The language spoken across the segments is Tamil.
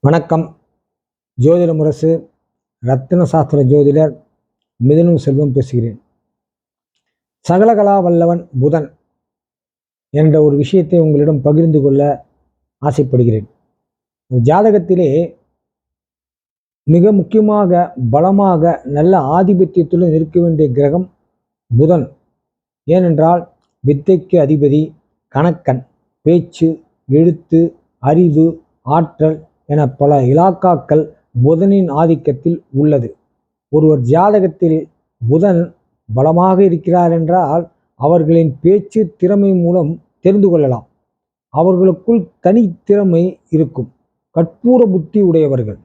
வணக்கம். ஜோதிட முரசு ரத்தின சாஸ்திர ஜோதிடர் மிதுனும் செல்வம் பேசுகிறேன். சகலகலா வல்லவன் புதன் என்ற ஒரு விஷயத்தை உங்களிடம் பகிர்ந்து கொள்ள ஆசைப்படுகிறேன். ஜாதகத்திலே மிக முக்கியமாக பலமாக நல்ல ஆதிபத்தியத்துடன் இருக்க வேண்டிய கிரகம் புதன். ஏனென்றால் வித்தைக்கு அதிபதி கணக்கன். பேச்சு எழுத்து அறிவு ஆற்றல் என பல இலாக்காக்கள் புதனின் ஆதிக்கத்தில் உள்ளது. ஒருவர் ஜாதகத்தில் புதன் பலமாக இருக்கிறார் என்றால் அவர்களின் பேச்சு திறமை மூலம் தெரிந்து கொள்ளலாம். அவர்களுக்குள் தனித்திறமை இருக்கும். கற்பூர புத்தி உடையவர்கள்.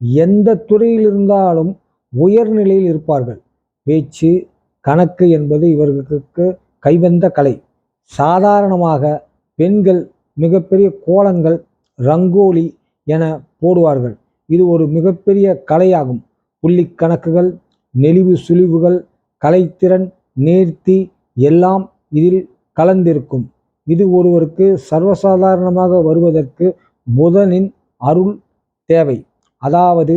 எந்த துறையில் இருந்தாலும் உயர்நிலையில் இருப்பார்கள். பேச்சு கணக்கு என்பது இவர்களுக்கு கைவந்த கலை. சாதாரணமாக பெண்கள் மிகப்பெரிய கோலங்கள் ரங்கோலி என போடுவார்கள். இது ஒரு மிகப்பெரிய கலையாகும். புள்ளி கணக்குகள் நெளிவு சுழிவுகள் கலைத்திறன் நேர்த்தி எல்லாம் இதில் கலந்திருக்கும். இது ஒருவருக்கு சர்வசாதாரணமாக வருவதற்கு புதனின் அருள் தேவை. அதாவது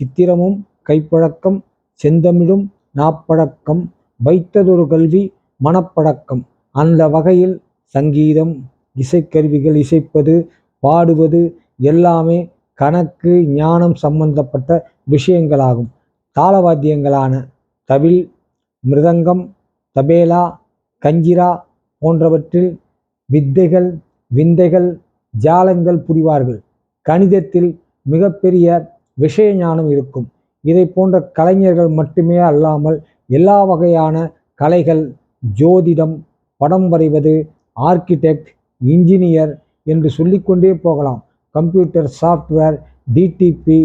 சித்திரமும் கைப்பழக்கம் செந்தமிழும் நாப்பழக்கம் வைத்ததொரு கல்வி மனப்பழக்கம். அந்த வகையில் சங்கீதம் இசைக்கருவிகள் இசைப்பது பாடுவது எல்லாமே கணக்கு ஞானம் சம்பந்தப்பட்ட விஷயங்களாகும். தாளவாத்தியங்களான தவில் மிருதங்கம் தபேலா கஞ்சிரா போன்றவற்றில் வித்தைகள் விந்தைகள் ஜாலங்கள் புரிவார்கள். கணிதத்தில் மிகப்பெரிய விஷய ஞானம் இருக்கும். இதை போன்ற கலைஞர்கள் மட்டுமே அல்லாமல் எல்லா வகையான கலைகள் ஜோதிடம் படம் வரைவது ஆர்கிடெக்ட் இன்ஜினியர் என்று சொல்லிக்கொண்டே போகலாம். கம்ப்யூட்டர் சாஃப்ட்வேர் டிடிபி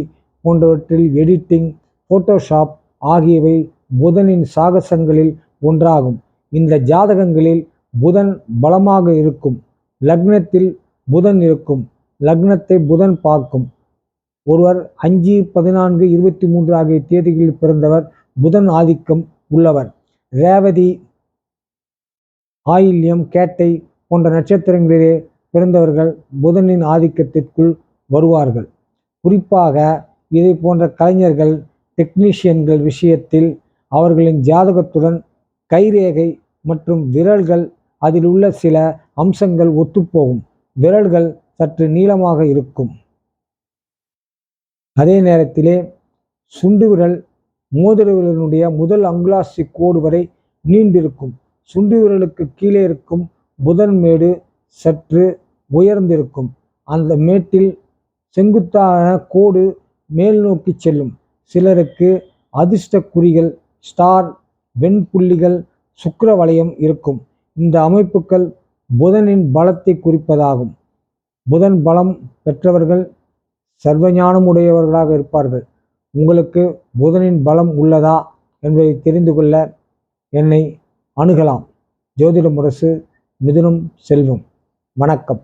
போன்றவற்றில் எடிட்டிங் ஃபோட்டோஷாப் ஆகியவை புதனின் சாகசங்களில் ஒன்றாகும். இந்த ஜாதகங்களில் புதன் பலமாக இருக்கும். லக்னத்தில் புதன் இருக்கும். லக்னத்தை புதன் பார்க்கும். ஒருவர் அஞ்சு பதினான்கு இருபத்தி மூன்று ஆகிய தேதிகளில் பிறந்தவர் புதன் ஆதிக்கம் உள்ளவர். ரேவதி ஆயில்யம் கேட்டை போன்ற நட்சத்திரங்களிலே பிறந்தவர்கள் புதனின் ஆதிக்கத்திற்குள் வருவார்கள். குறிப்பாக இதை போன்ற கலைஞர்கள் டெக்னீஷியன்கள் விஷயத்தில் அவர்களின் ஜாதகத்துடன் கைரேகை மற்றும் விரல்கள் அதில் உள்ள சில அம்சங்கள் ஒத்துப்போகும். விரல்கள் சற்று நீளமாக இருக்கும். அதே நேரத்திலே சுண்டு விரல் மோதிர விரலினுடைய முதல் அங்குலாசி கோடு வரை நீண்டிருக்கும். சுண்டு விரலுக்கு கீழே இருக்கும் புதன் மேடு சற்று உயர்ந்திருக்கும். அந்த மேட்டில் செங்குத்தான கோடு மேல் நோக்கி செல்லும். சிலருக்கு அதிர்ஷ்ட குறிகள் ஸ்டார் வெண்புள்ளிகள் சுக்கர வளையம் இருக்கும். இந்த அமைப்புகள் புதனின் பலத்தை குறிப்பதாகும். புதன் பலம் பெற்றவர்கள் சர்வஞானம் உடையவர்களாக இருப்பார்கள். உங்களுக்கு புதனின் பலம் உள்ளதா என்பதை தெரிந்து கொள்ள என்னை அணுகலாம். ஜோதிட முரசு மிதுனம் செல்வம். வணக்கம்.